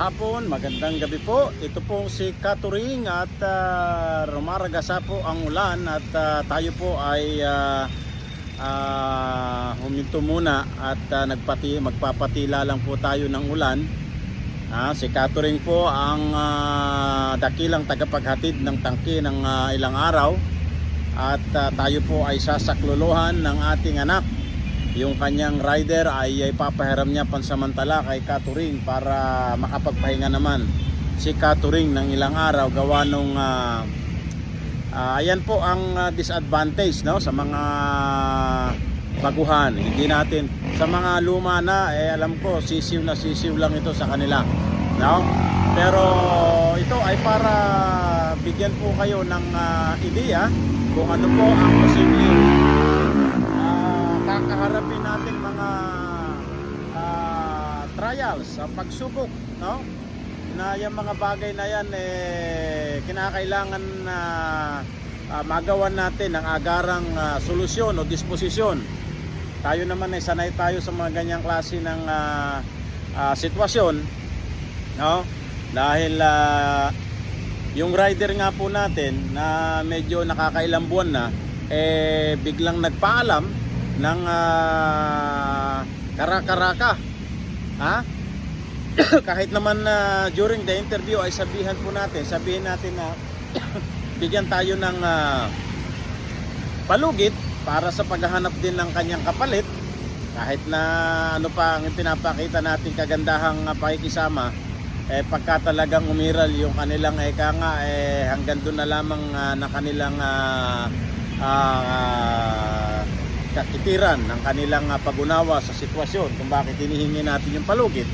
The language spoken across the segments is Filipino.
hapon, magandang gabi po. Ito po si Katuring at uh, rumaragasa po ang ulan at ah, tayo po ay ah, ah, huminto muna at ah, nagpati, magpapatila lang po tayo ng ulan. Ah, si Katuring po ang ah, dakilang tagapaghatid ng tangke ng ah, ilang araw at ah, tayo po ay sasaklolohan ng ating anak yung kanyang rider ay ipapahiram niya pansamantala kay Katuring para makapagpahinga naman. Si Katuring ng ilang araw gawa nung ah, ah, ayan po ang ah, disadvantage no sa mga baguhan. Hindi natin sa mga luma na eh alam ko sisiw na sisiw lang ito sa kanila no? Pero ito ay para bigyan po kayo ng ah, ideya kung ano po ang posibleng trials sa pagsubok no? Na yung mga bagay na yan eh kinakailangan na ah, magawan natin ng agarang ah, solusyon o disposisyon. Tayo naman ay sanay tayo sa mga ganyang klase ng ah, ah, sitwasyon no? Dahil ah, yung rider nga po natin na medyo nakakailang buwan na eh biglang nagpaalam ng ah, karaka-raka ha? Kahit naman na during the interview ay sabihan po natin sabihin natin na bigyan tayo ng ah, palugit para sa paghahanap din ng kanyang kapalit. Kahit na ano pa ang pinapakita natin kagandahang ah, pakikisama eh pagka talagang umiral yung kanilang eka nga eh hanggang doon na lamang ah, na kanilang ah, ah, kakitiran ng kanilang ah, pag-unawa sa sitwasyon kung bakit hinihingi natin yung palugit.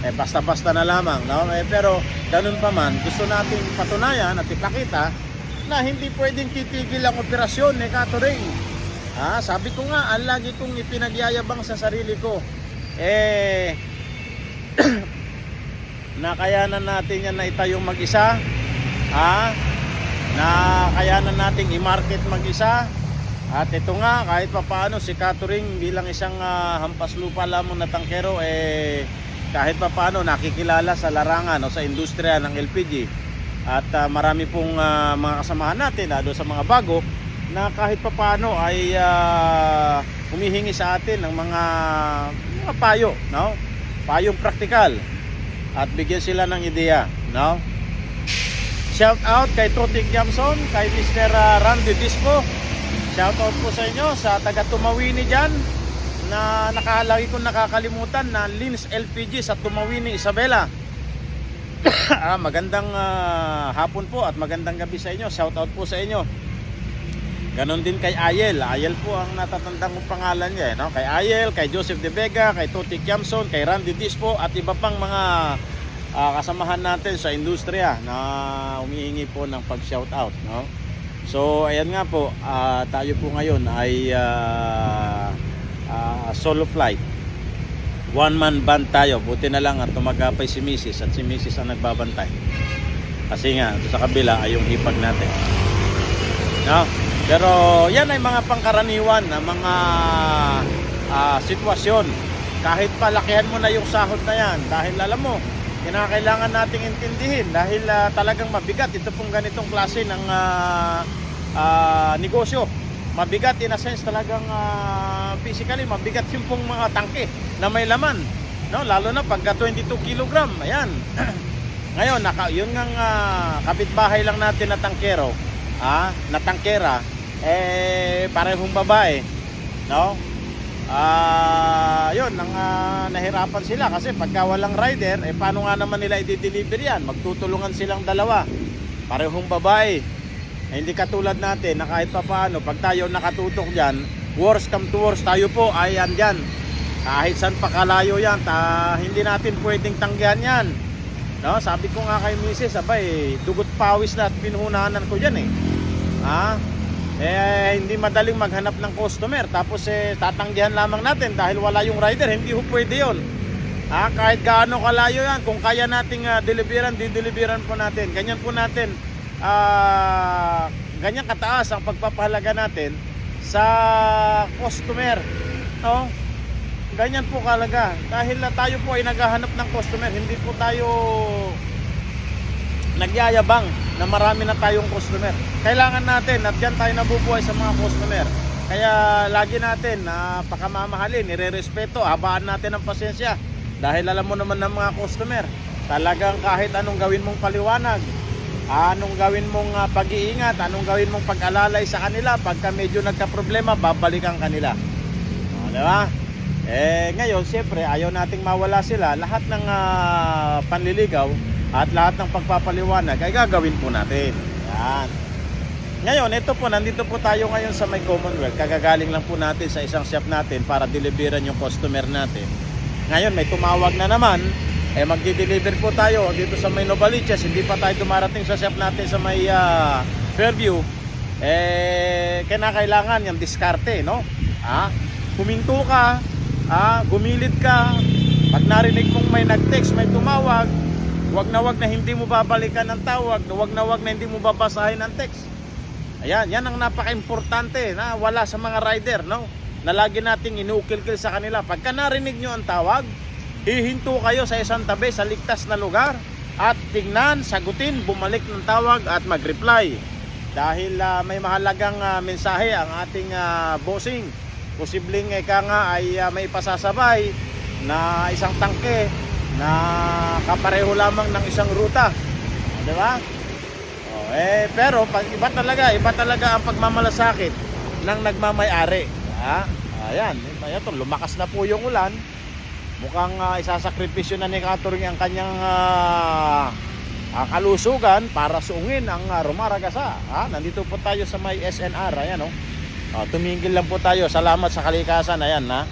Eh basta-basta na lamang no? Eh, pero ganun pa man gusto nating patunayan at ipakita na hindi pwedeng titigil ang operasyon ni Katuring ah sabi ko nga ang lagi kong ipinagyayabang sa sarili ko eh nakayanan natin yan na itayong mag-isa ha? Na kayanan nating i-market mag-isa at ito nga kahit papaano si Katuring bilang isang ah, hampas lupa lamang na tangkero eh kahit papaano nakikilala sa larangan o sa industriya ng LPG at ah, marami pong ah, mga kasamahan natin lalo sa mga bago na kahit papaano ay ah, humihingi sa atin ng mga mga payo no payong praktikal at bigyan sila ng ideya no Shout out kay Totik Jamson, kay Mr. Randy Dispo. Shout out po sa inyo sa taga Tumawini diyan na nakalagi kong nakakalimutan na Lins LPG sa Tumawini, Isabela. ah, magandang ah, hapon po at magandang gabi sa inyo. Shout out po sa inyo. Ganon din kay Ayel. Ayel po ang natatandang kong pangalan niya. Eh, no? Kay Ayel, kay Joseph De Vega, kay Totik Jamson, kay Randy Dispo at iba pang mga ah, kasamahan natin sa industriya na humihingi po ng pag-shoutout. No? So, ayan nga po, ah, tayo po ngayon ay ah, ah, solo flight. One man band tayo. Buti na lang at tumagapay si Mrs. at si Mrs. ang nagbabantay. Kasi nga, sa kabila ay yung hipag natin. No? Pero yan ay mga pangkaraniwan na mga ah, sitwasyon. Kahit palakihan mo na yung sahod na yan. Dahil alam mo, kinakailangan nating intindihin dahil ah, talagang mabigat ito pong ganitong klase ng ah, ah, negosyo. Mabigat in a sense talagang ah, physically mabigat yung pong mga tangke na may laman. No, lalo na pagka 22 kilogram. Ayan. Ngayon, naka, yun nga uh, kapitbahay lang natin na tangkero, ah, na tangkera, eh parehong babae, no? Ah, yun, nang ah, nahirapan sila kasi pagka walang rider, eh paano nga naman nila i-deliver yan? Magtutulungan silang dalawa. Parehong babae. Eh, hindi katulad natin na kahit pa paano, pag tayo nakatutok diyan, worst come to worst, tayo po ay andyan. Kahit saan pa kalayo yan, ta, hindi natin pwedeng tanggihan yan. No, sabi ko nga kay Mrs. abay, dugot pawis na at pinuhunanan ko diyan eh. Ha? Eh hindi madaling maghanap ng customer tapos eh tatanggihan lamang natin dahil wala yung rider, hindi ho pwede 'yon. Ha, kahit gaano kalayo yan, kung kaya nating uh, deliveran, dideliveran po natin. Ganyan po natin ah ganyan kataas ang pagpapahalaga natin sa customer. No? Ganyan po kalaga. Dahil na tayo po ay naghahanap ng customer, hindi po tayo nagyayabang na marami na tayong customer. Kailangan natin at yan tayo nabubuhay sa mga customer. Kaya lagi natin na pakamamahalin, nire-respeto, habaan natin ang pasensya. Dahil alam mo naman ng mga customer, talagang kahit anong gawin mong paliwanag, anong gawin mong ah, pag-iingat, anong gawin mong pag-alalay sa kanila, pagka medyo nagka-problema, babalikan kanila. O, di ba? Eh, ngayon, siyempre, ayaw nating mawala sila. Lahat ng ah, panliligaw at lahat ng pagpapaliwanag ay gagawin po natin. Yan. Ngayon, ito po, nandito po tayo ngayon sa may Commonwealth. Kagagaling lang po natin sa isang shop natin para deliveran yung customer natin. Ngayon, may tumawag na naman. Eh, magdi-deliver po tayo dito sa may Novaliches. Hindi pa tayo dumarating sa shop natin sa may ah, Fairview. Eh, kinakailangan yung diskarte, no? Ah, huminto ka, ah, gumilid ka. Pag narinig mong may nag-text, may tumawag, wag na wag na hindi mo babalikan ng tawag, wag na wag na hindi mo babasahin ang text. Ayan, yan ang napaka-importante na wala sa mga rider, no? Na lagi nating inuukil-kil sa kanila. Pagka narinig nyo ang tawag, hihinto kayo sa isang tabi sa ligtas na lugar at tingnan, sagutin, bumalik ng tawag at mag-reply. Dahil ah, may mahalagang ah, mensahe ang ating ah, bossing. Posibleng eka nga ay ah, may pasasabay na isang tangke na kapareho lamang ng isang ruta. Di ba? Oh, eh, pero pag iba talaga, iba talaga ang pagmamalasakit ng nagmamay-ari. Ha? Ayan, ayan to, lumakas na po yung ulan. Mukhang uh, isasakripisyo na ni Katuring ang kanyang ah, ah, kalusugan para suungin ang uh, Rumaragasa. Ha? Nandito po tayo sa may SNR. Ayan, oh. Ah, tumingil lang po tayo. Salamat sa kalikasan. Ayan, ha?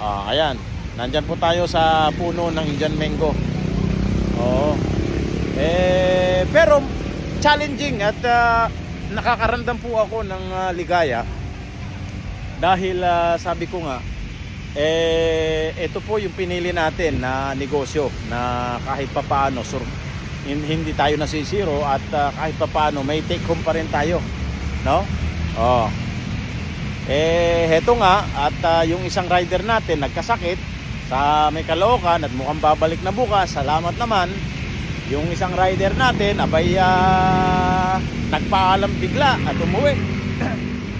Ah, ayan. Nandyan po tayo sa puno ng Indian Mango. Oo. Eh, pero challenging at ah, nakakaramdam po ako ng ah, ligaya dahil ah, sabi ko nga eh ito po yung pinili natin na negosyo na kahit papaano sur hin- hindi tayo nasisiro at ah, kahit papaano may take home pa rin tayo no oh eh heto nga at ah, yung isang rider natin nagkasakit sa may Caloocan at mukhang babalik na bukas salamat naman. Yung isang rider natin abay ah, nagpaalam bigla at umuwi.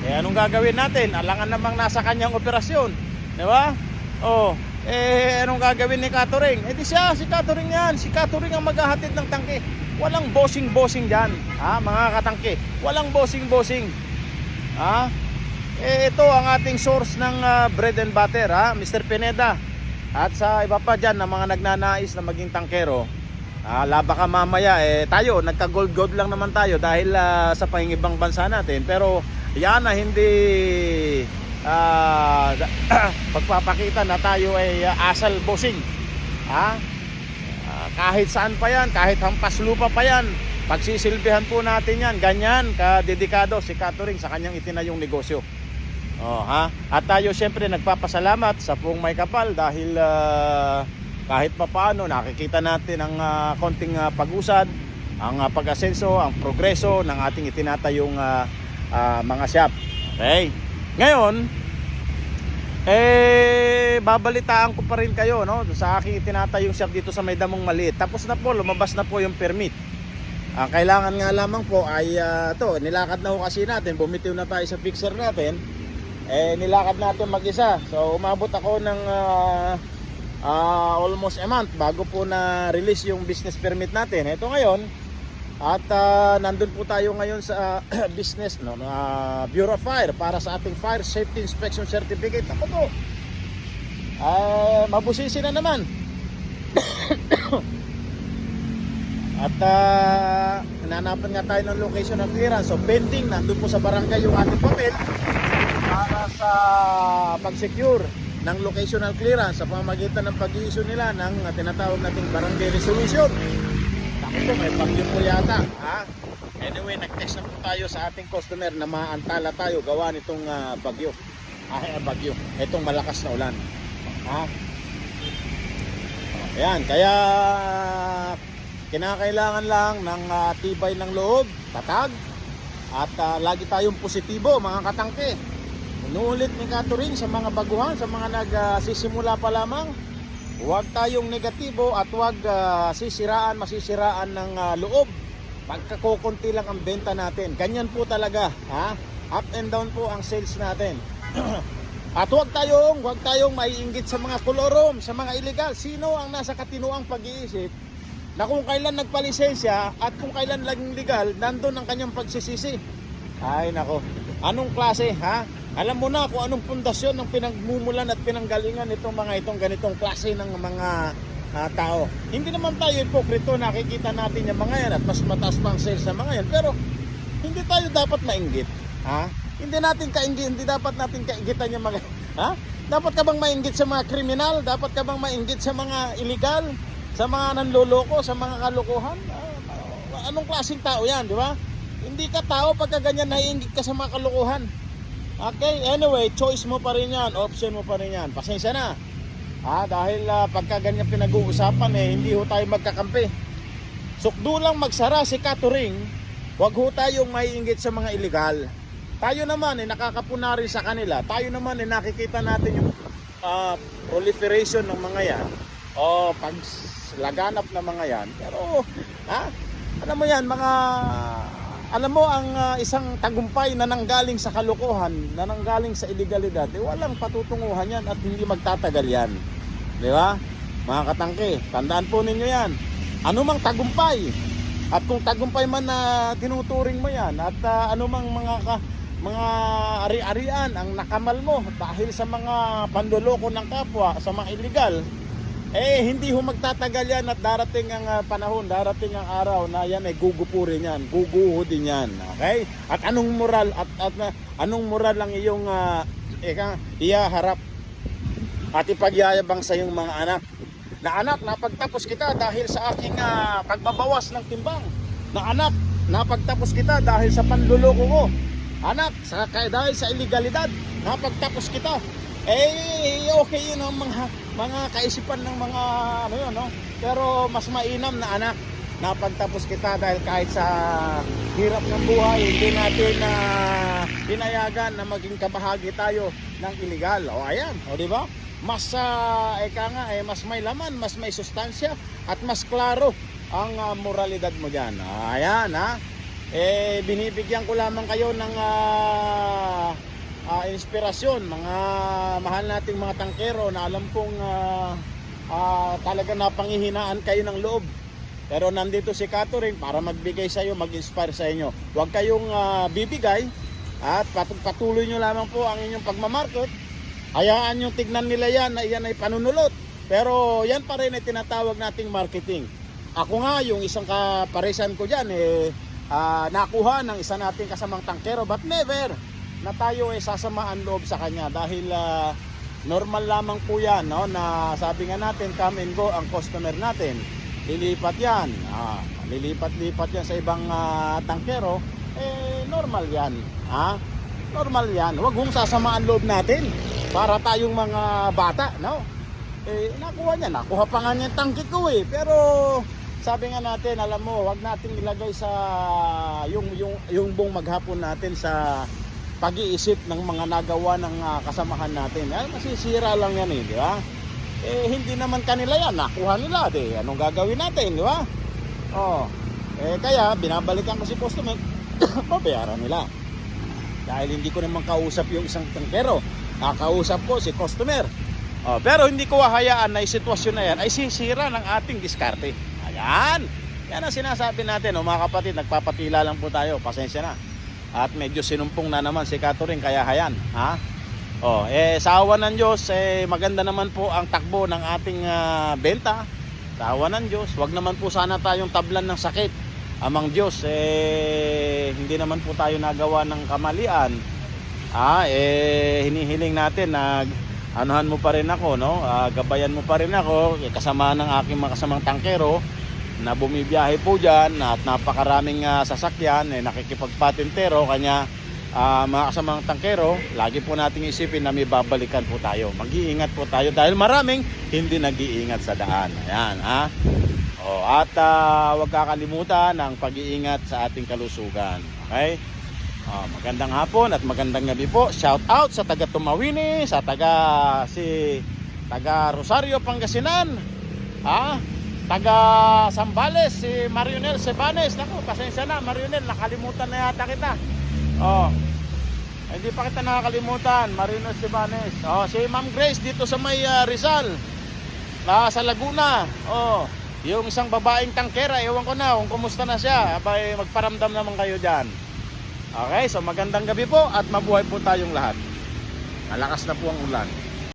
Eh anong gagawin natin? Alangan namang nasa kanyang operasyon di ba? Oh eh anong gagawin ni Katuring? Eh di siya si Katuring yan. Si Katuring ang maghahatid ng tangke. Walang bossing bossing dyan ha mga katangke. Walang bossing bossing ha? Eh ito ang ating source ng ah, bread and butter ha Mr. Pineda at sa iba pa dyan na mga nagnanais na maging tangkero Ah, laba ka mamaya eh tayo nagka gold lang naman tayo dahil ah, sa pangibang bansa natin. Pero yan na hindi ah, pagpapakita na tayo ay ah, asal bossing. Ha? Ah, kahit saan pa yan kahit hampas lupa pa yan pagsisilbihan po natin yan. Ganyan kadedikado si Katuring sa kanyang itinayong negosyo oh, ha at tayo siyempre nagpapasalamat sa pong may kapal dahil ah, kahit papaano nakikita natin ang ah, konting ah, pag-usad, ang ah, pag-asenso, ang progreso ng ating itinatayong ah, ah, mga shop. Okay? Ngayon, eh babalitaan ko pa rin kayo no sa aking itinatayong shop dito sa may damong maliit. Tapos na po, lumabas na po yung permit. Ang kailangan nga lamang po ay ah, to, nilakad na ho kasi natin, bumitiw na tayo sa fixer natin. Eh nilakad natin mag-isa. So umabot ako ng ah, ah, almost a month bago po na release yung business permit natin. Ito ngayon at ah, nandun po tayo ngayon sa business no, na Bureau of Fire para sa ating Fire Safety Inspection Certificate. Ako po. Ah, mabusisi na naman. At uh, nananapan nga tayo ng location ng clearance. So pending, nandun po sa barangay yung ating papel para sa pag-secure ng locational clearance sa pamamagitan ng pag-i-issue nila ng uh, tinatawag nating barangay resolution. Po, may bagyo po yata. Ha? Anyway, nag-text na po tayo sa ating customer na maantala tayo gawa nitong ah, bagyo. Ah, eh, bagyo. Itong malakas na ulan. Ha? Ayan, kaya kinakailangan lang ng ah, tibay ng loob, tatag, at ah, lagi tayong positibo mga katangke. Inuulit ni Catherine sa mga baguhan, sa mga nagsisimula pa lamang, huwag tayong negatibo at huwag ah, sisiraan, masisiraan ng ah, loob. Pagkakukunti lang ang benta natin. Ganyan po talaga, ha? Up and down po ang sales natin. At huwag tayong, huwag tayong maiinggit sa mga kolorom, sa mga illegal. Sino ang nasa katinuang pag-iisip na kung kailan nagpalisensya at kung kailan laging legal, nandun ang kanyang pagsisisi. Ay nako, anong klase ha? Alam mo na kung anong pundasyon ng pinagmumulan at pinanggalingan nitong mga itong ganitong klase ng mga ah, tao. Hindi naman tayo hipokrito, nakikita natin yung mga yan at mas mataas pa ang sales sa mga yan. Pero hindi tayo dapat mainggit. Ha? Hindi natin kainggit, hindi dapat natin kaingitan yung mga... Ha? Dapat ka bang mainggit sa mga kriminal? Dapat ka bang mainggit sa mga illegal? Sa mga nanloloko? Sa mga kalokohan? Ah, anong klaseng tao yan, di ba? Hindi ka tao pagka ganyan naiinggit ka sa mga kalokohan. Okay, anyway, choice mo pa rin yan, option mo pa rin yan. Pasensya na. Ah, dahil ah, pagka ganyan pinag-uusapan eh, hindi ho tayo magkakampi. Sukdo lang magsara si Katuring, wag ho tayong maiinggit sa mga illegal. Tayo naman eh nakakapuna rin sa kanila. Tayo naman eh nakikita natin yung ah, proliferation ng mga yan. O pag laganap ng mga yan. Pero ha? Alam mo yan, mga alam mo ang ah, isang tagumpay na nanggaling sa kalokohan, na nanggaling sa illegalidad, eh, walang patutunguhan yan at hindi magtatagal yan. Di ba? Mga katangke, tandaan po ninyo yan. Ano mang tagumpay, at kung tagumpay man na tinuturing mo yan, at ah, ano mang mga ka, mga ari-arian ang nakamal mo dahil sa mga pandoloko ng kapwa, sa mga illegal, eh hindi ho magtatagal yan at darating ang ah, panahon, darating ang araw na yan ay gugupurin yan, guguho din yan. Okay? At anong moral at, at ah, anong moral ang iyong uh, eka, iyaharap at ipagyayabang sa iyong mga anak. Na anak, napagtapos kita dahil sa aking ah, pagbabawas ng timbang. Na anak, napagtapos kita dahil sa panluloko ko. Anak, sa, dahil sa illegalidad, napagtapos kita. Eh, okay yun ang mga, mga kaisipan ng mga ano yun, no? Pero mas mainam na anak, napagtapos kita dahil kahit sa hirap ng buhay, hindi natin na pinayagan na maging kabahagi tayo ng illegal. O ayan, o di ba? Mas uh, eka nga, eh, mas may laman, mas may sustansya at mas klaro ang ah, moralidad mo diyan. ayan, ha? Eh binibigyan ko lamang kayo ng ah, ah, inspirasyon, mga mahal nating mga tangkero na alam kong ah, ah, talaga napanghihinaan kayo ng loob. Pero nandito si Catherine para magbigay sa iyo, mag-inspire sa inyo. Huwag kayong ah, bibigay at pat- patuloy nyo lamang po ang inyong pagmamarket. Hayaan nyo tignan nila yan na yan ay panunulot. Pero yan pa rin ay tinatawag nating marketing. Ako nga, yung isang kaparesan ko dyan, eh, ah, nakuha ng isa nating kasamang tangkero but never na tayo ay sasamaan loob sa kanya. Dahil ah, normal lamang po yan no, na sabi nga natin come and go ang customer natin. Lilipat yan. Ah, lilipat-lipat yan sa ibang ah, tangkero. Eh normal yan ha? Normal yan. Huwag hong sasamaan loob natin para tayong mga bata no? Eh nakuha niya. Nakuha pa nga niya tangke ko eh. Pero sabi nga natin alam mo wag nating ilagay sa yung yung yung buong maghapon natin sa pag-iisip ng mga nagawa ng ah, kasamahan natin. Eh masisira lang yan eh di ba? Eh hindi naman kanila yan nakuha nila di. Anong gagawin natin di ba? Oh eh kaya binabalikan ko si customer pabayaran nila. Dahil hindi ko naman kausap yung isang tangkero. Nakausap ko si customer. Oh, pero hindi ko hahayaan na yung sitwasyon na yan ay sisira ng ating diskarte. Ayan! Yan ang sinasabi natin oh, mga kapatid. Nagpapatila lang po tayo. Pasensya na at medyo sinumpong na naman si Catherine kaya hayan ha Oh, eh sa ng Diyos, eh maganda naman po ang takbo ng ating ah, benta. Sa ng Diyos, wag naman po sana tayong tablan ng sakit. Amang Diyos, eh hindi naman po tayo nagawa ng kamalian. Ah, eh hinihiling natin na anuhan mo pa rin ako, no? Ah, gabayan mo pa rin ako, kasama ng aking mga kasamang tangkero na bumibiyahe po dyan at napakaraming ah, sasakyan, eh, nakikipagpatintero, kanya Ah, mga kasamang tangkero, lagi po nating isipin na may babalikan po tayo. Mag-iingat po tayo dahil maraming hindi nag-iingat sa daan. Ayan, ha? O, at ah, huwag kakalimutan ang pag-iingat sa ating kalusugan. Okay? Ah, magandang hapon at magandang gabi po. Shout out sa taga Tumawini, sa taga si taga Rosario Pangasinan. Ha? Taga Sambales si Marionel Sebanes. Nako, pasensya na Marionel, nakalimutan na yata kita. Oh. Hindi pa kita nakakalimutan, Marionel Sebanes. Oh, si Ma'am Grace dito sa may ah, Rizal. Ah, sa Laguna. Oh. Yung isang babaeng tangkera, ewan ko na kung kumusta na siya. Abay, magparamdam naman kayo dyan. Okay, so magandang gabi po at mabuhay po tayong lahat. Malakas na po ang ulan.